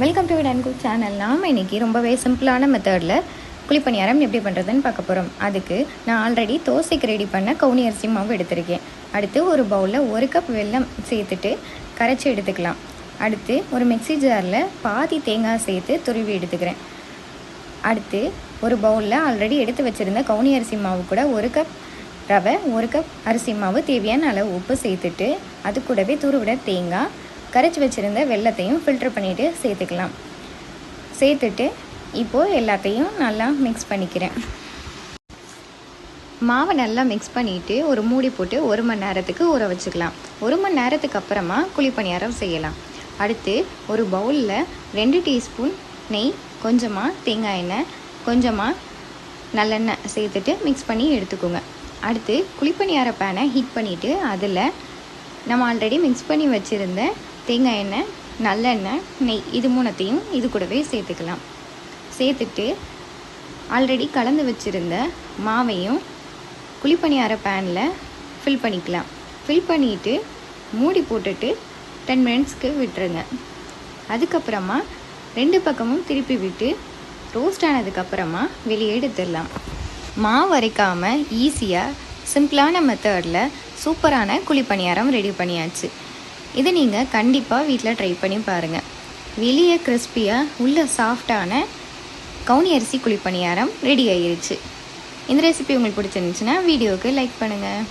Welcome to vid cook channel நாம் இன்றைக்கி ரொம்பவே சிம்பிளான மெத்தடில் குழிப்பணியாரம் எப்படி பண்ணுறதுன்னு பார்க்க போகிறோம் அதுக்கு நான் ஆல்ரெடி தோசைக்கு ரெடி பண்ண கவுனி அரிசி மாவு எடுத்திருக்கேன். அடுத்து ஒரு பவுலில் ஒரு கப் வெல்லம் சேர்த்துட்டு கரைச்சி எடுத்துக்கலாம். அடுத்து ஒரு மிக்ஸி ஜாரில் பாதி தேங்காய் சேர்த்து துருவி எடுத்துக்கிறேன். அடுத்து ஒரு பவுலில் ஆல்ரெடி எடுத்து வச்சுருந்த கவுனி அரிசி மாவு கூட ஒரு கப் ரவை ஒரு கப் அரிசி மாவு தேவையான அளவு உப்பு சேர்த்துட்டு அது கூடவே துருவிட தேங்காய் கரைச்சி வச்சுருந்த வெள்ளத்தையும் ஃபில்டர் பண்ணிவிட்டு சேர்த்துக்கலாம். சேர்த்துட்டு இப்போது எல்லாத்தையும் நல்லா மிக்ஸ் பண்ணிக்கிறேன். மாவை நல்லா மிக்ஸ் பண்ணிவிட்டு ஒரு மூடி போட்டு ஒரு மணி நேரத்துக்கு ஊற வச்சுக்கலாம். ஒரு மணி நேரத்துக்கு அப்புறமா குழிப்பணியாரம் செய்யலாம். அடுத்து ஒரு பவுலில் ரெண்டு டீஸ்பூன் நெய் கொஞ்சமாக தேங்காய் எண்ணெய் கொஞ்சமாக நல்லெண்ணெய் சேர்த்துட்டு மிக்ஸ் பண்ணி எடுத்துக்கோங்க. அடுத்து குழிப்பணியார பேனை ஹீட் பண்ணிவிட்டு அதில் நம்ம ஆல்ரெடி மிக்ஸ் பண்ணி வச்சுருந்த தேங்காய் எண்ணெய் நல்லெண்ணெய் நெய் இது மூணத்தையும் இது கூடவே சேர்த்துக்கலாம். சேர்த்துட்டு ஆல்ரெடி கலந்து வச்சுருந்த மாவையும் குழிப்பணியார பேனில் ஃபில் பண்ணிக்கலாம். ஃபில் பண்ணிவிட்டு மூடி போட்டுட்டு டென் மினிட்ஸ்க்கு விட்டுருங்க. அதுக்கப்புறமா ரெண்டு பக்கமும் திருப்பி விட்டு ரோஸ்ட் ஆனதுக்கப்புறமா வெளியே எடுத்துடலாம். மாவு அரைக்காமல் ஈஸியாக சிம்பிளான மெத்தடில் சூப்பரான குழிப்பணியாரம் ரெடி பண்ணியாச்சு. இதை நீங்கள் கண்டிப்பாக வீட்டில் ட்ரை பண்ணி பாருங்கள் வெளியே கிறிஸ்பியாக உள்ள சாஃப்டான கவுனி அரிசி குழிப்பணியாரம் ரெடி ஆகிருச்சு இந்த ரெசிபி உங்களுக்கு பிடிச்சிருந்துச்சுன்னா வீடியோவுக்கு லைக் பண்ணுங்கள்